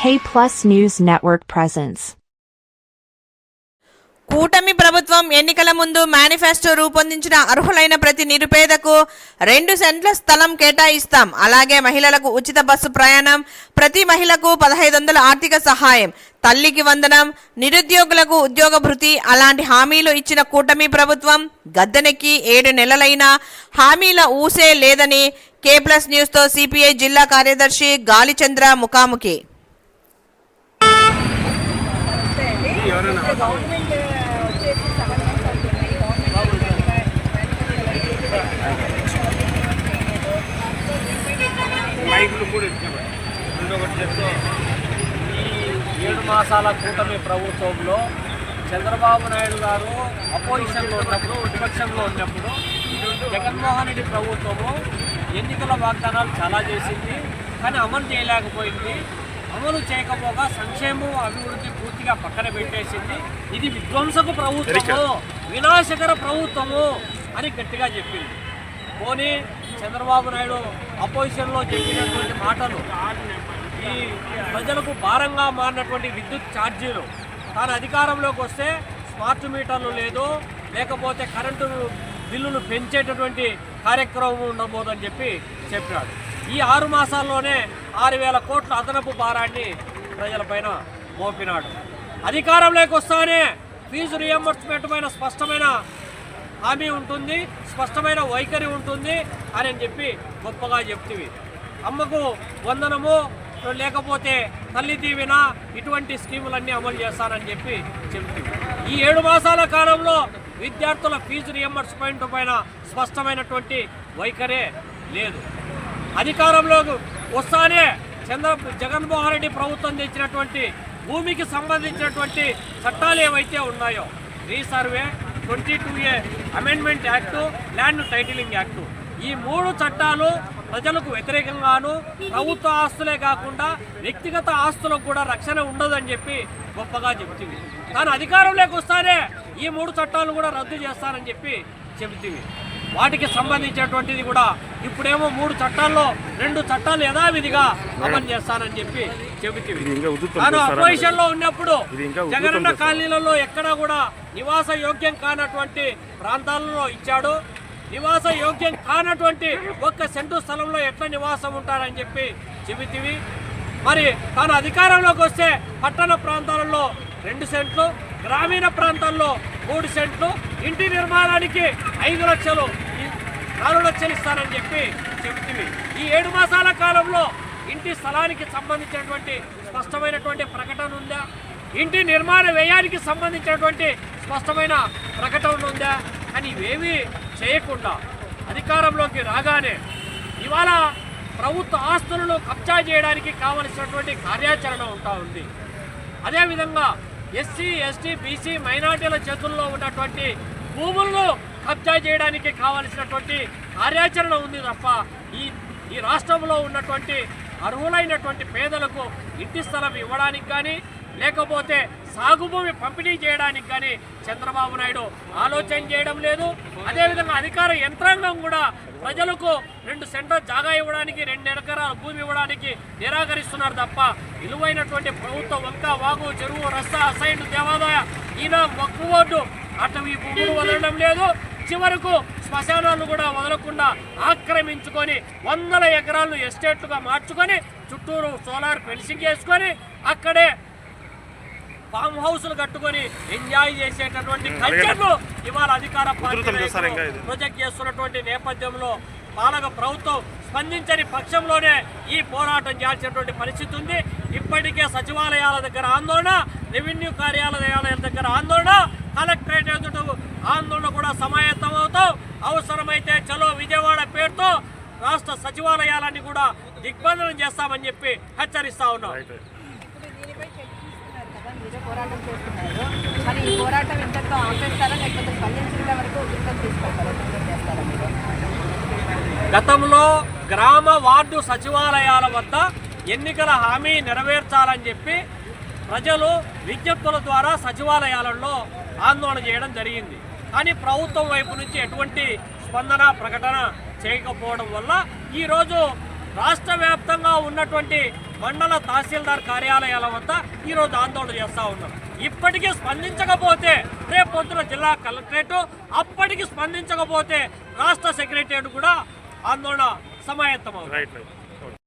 K Plus News Network presents. కూటమి ప్రభుత్వం ఎన్నికల ముందు మేనిఫెస్టో రూపొందించిన అర్హులైన ప్రతి నిరుపేదకు రెండు సెంట్ల స్థలం కేటాయిస్తాం అలాగే మహిళలకు ఉచిత బస్సు ప్రయాణం ప్రతి మహిళకు పదహైదు వందల ఆర్థిక సహాయం తల్లికి వందనం నిరుద్యోగులకు ఉద్యోగ భృతి అలాంటి హామీలు ఇచ్చిన కూటమి ప్రభుత్వం గద్దెనెక్కి ఏడు నెలలైనా హామీల ఊసే లేదని కే ప్లస్ న్యూస్తో సిపిఐ జిల్లా కార్యదర్శి గాలిచంద్ర ముఖాముఖి మైకులు కూడా ఇచ్చారు. ఇంకొకటి చెప్తే ఈ ఏడు మాసాల కూటమి ప్రభుత్వంలో చంద్రబాబు నాయుడు గారు అపోజిషన్లో ఉన్నప్పుడు విపక్షంలో ఉన్నప్పుడు జగన్మోహన్ రెడ్డి ప్రభుత్వము ఎన్నికల వాగ్దానాలు చాలా చేసింది కానీ అమలు చేయలేకపోయింది. అమలు చేయకపోగా సంక్షేమం అభివృద్ధి పూర్తిగా పక్కన పెట్టేసింది. ఇది విధ్వంసకు ప్రభుత్వము వినాశకర ప్రభుత్వము అని గట్టిగా చెప్పింది. పోనీ చంద్రబాబు నాయుడు అపోజిషన్లో చెప్పినటువంటి మాటలు ఈ ప్రజలకు భారంగా మారినటువంటి విద్యుత్ ఛార్జీలు తాను అధికారంలోకి వస్తే స్మార్ట్ మీటర్లు లేదు లేకపోతే కరెంటు బిల్లులు పెంచేటటువంటి కార్యక్రమం ఉండబోదని చెప్పి చెప్పాడు ఈ ఆరు మాసాల్లోనే ఆరు వేల కోట్ల అదనపు భారాన్ని ప్రజలపైన మోపినాడు. అధికారంలోకి వస్తానే ఫీజు రియంబర్స్మెంట్ పైన స్పష్టమైన హామీ ఉంటుంది స్పష్టమైన వైఖరి ఉంటుంది అని చెప్పి గొప్పగా చెప్తివి. అమ్మకు వందనము లేకపోతే తల్లి దీవెన ఇటువంటి స్కీములన్నీ అమలు చేస్తానని చెప్పి చెప్తివి. ఈ ఏడు మాసాల కాలంలో విద్యార్థుల ఫీజు రియంబర్స్మెంట్ పైన స్పష్టమైనటువంటి వైఖరే లేదు. అధికారంలోకి వస్తానే చంద్ర జగన్మోహన్ రెడ్డి ప్రభుత్వం తెచ్చినటువంటి భూమికి సంబంధించినటువంటి చట్టాలు ఏవైతే ఉన్నాయో resurvey twenty two A amendment act land titling act. ఈ మూడు చట్టాలు ప్రజలకు వ్యతిరేకంగాను ప్రభుత్వ ఆస్తులే కాకుండా వ్యక్తిగత ఆస్తులకు కూడా రక్షణ ఉండదని చెప్పి గొప్పగా చెబుతుంది. తాను అధికారంలోకి వస్తానే ఈ మూడు చట్టాలు కూడా రద్దు చేస్తానని చెప్పి చెబుతుంది. వాటికి సంబంధించినటువంటిది కూడా ఇప్పుడేమో మూడు చట్టాల్లో రెండు చట్టాలు యథావిధిగా అమలు చేస్తానని చెప్పి చెబుతుంది తాను అపోజిషన్లో ఉన్నప్పుడు జగనన్న కాలనీలలో ఎక్కడా కూడా నివాస యోగ్యం కానటువంటి ప్రాంతాలలో ఇచ్చాడు. నివాస యోగ్యం కానటువంటి ఒక్క సెంటు స్థలంలో ఎట్లా నివాసం ఉంటారని చెప్పి చెబుతీవి. మరి తాను అధికారంలోకి వస్తే పట్టణ ప్రాంతాలలో రెండు సెంట్లు గ్రామీణ ప్రాంతాల్లో మూడు సెంట్లు ఇంటి నిర్మాణానికి ఐదు లక్షలు నాలుగు లక్షలు ఇస్తానని చెప్పి చెబుతుంది. ఈ ఏడు మాసాల కాలంలో ఇంటి స్థలానికి సంబంధించినటువంటి స్పష్టమైనటువంటి ప్రకటన ఉందా? ఇంటి నిర్మాణ వ్యయానికి సంబంధించినటువంటి స్పష్టమైన ప్రకటన ఉందా? అని ఇవేమీ చేయకుండా అధికారంలోకి రాగానే ఇవాళ ప్రభుత్వ ఆస్తులను కబ్జా చేయడానికి కావలసినటువంటి కార్యాచరణ ఉంటా ఉంది. అదేవిధంగా ఎస్సీ ఎస్టీ బీసీ మైనార్టీల చేతుల్లో ఉన్నటువంటి భూములను కబ్జా చేయడానికి కావలసినటువంటి కార్యాచరణ ఉంది తప్ప ఈ ఈ రాష్ట్రంలో ఉన్నటువంటి అర్హులైనటువంటి పేదలకు ఇంటి స్థలం ఇవ్వడానికి కానీ లేకపోతే సాగు భూమి పంపిణీ చేయడానికి కానీ చంద్రబాబు నాయుడు ఆలోచన చేయడం లేదు. అదేవిధంగా అధికార యంత్రాంగం కూడా ప్రజలకు రెండు సెంటర్ జాగా ఇవ్వడానికి రెండు ఎకరాల భూమి ఇవ్వడానికి నిరాకరిస్తున్నారు తప్ప విలువైనటువంటి ప్రభుత్వ వంక వాగు చెరువు రస్తా అసైన్ దేవాదాయ ఈయన వక్ఫ్ బోర్డు ఈ భూములు వదలడం లేదు. చివరకు శ్మశానాలు కూడా వదలకుండా ఆక్రమించుకొని వందల ఎకరాలను ఎస్టేట్లుగా మార్చుకొని చుట్టూరు సోలార్ ఫెన్సింగ్ చేసుకొని అక్కడే ఫామ్ హౌస్లు కట్టుకొని ఎంజాయ్ చేసేటటువంటి కల్చర్ను ఇవాళ అధికార పార్టీ ప్రొజెక్ట్ చేస్తున్నటువంటి నేపథ్యంలో పాలక ప్రభుత్వం స్పందించని పక్షంలోనే ఈ పోరాటం చేయాల్సినటువంటి పరిస్థితి ఉంది. ఇప్పటికే సచివాలయాల దగ్గర ఆందోళన రెవెన్యూ కార్యాలయాల దగ్గర ఆందోళన కలెక్టరేట్ ఎదుట ఆందోళన కూడా సమాయత్తం అవుతాం. అవసరమైతే చలో విజయవాడ పేరుతో రాష్ట్ర సచివాలయాలన్నీ కూడా దిగ్బంధనం చేస్తామని చెప్పి హెచ్చరిస్తా ఉన్నాం. పోరాటం చేస్తున్నారు. మరి ఈ పోరాటం ఇంతతో ఆపేస్తారా? లేకపోతే స్పందించిన వరకు ఉద్యోగం తీసుకుంటారా గతంలో గ్రామ వార్డు సచివాలయాల వద్ద ఎన్నికల హామీ నెరవేర్చాలని చెప్పి ప్రజలు విజ్ఞప్తుల ద్వారా సచివాలయాలలో ఆందోళన చేయడం జరిగింది. కానీ ప్రభుత్వం వైపు నుంచి ఎటువంటి స్పందన ప్రకటన చేయకపోవడం వల్ల ఈరోజు రాష్ట్ర వ్యాప్తంగా ఉన్నటువంటి మండల తహసీల్దార్ కార్యాలయాల వద్ద ఈరోజు ఆందోళన చేస్తూ ఉన్నారు ఇప్పటికీ స్పందించకపోతే రేపు పొద్దున జిల్లా కలెక్టరేటు అప్పటికి స్పందించకపోతే రాష్ట్ర సెక్రటరియట్ కూడా ఆందోళన సమాయత్తమవుతుంది.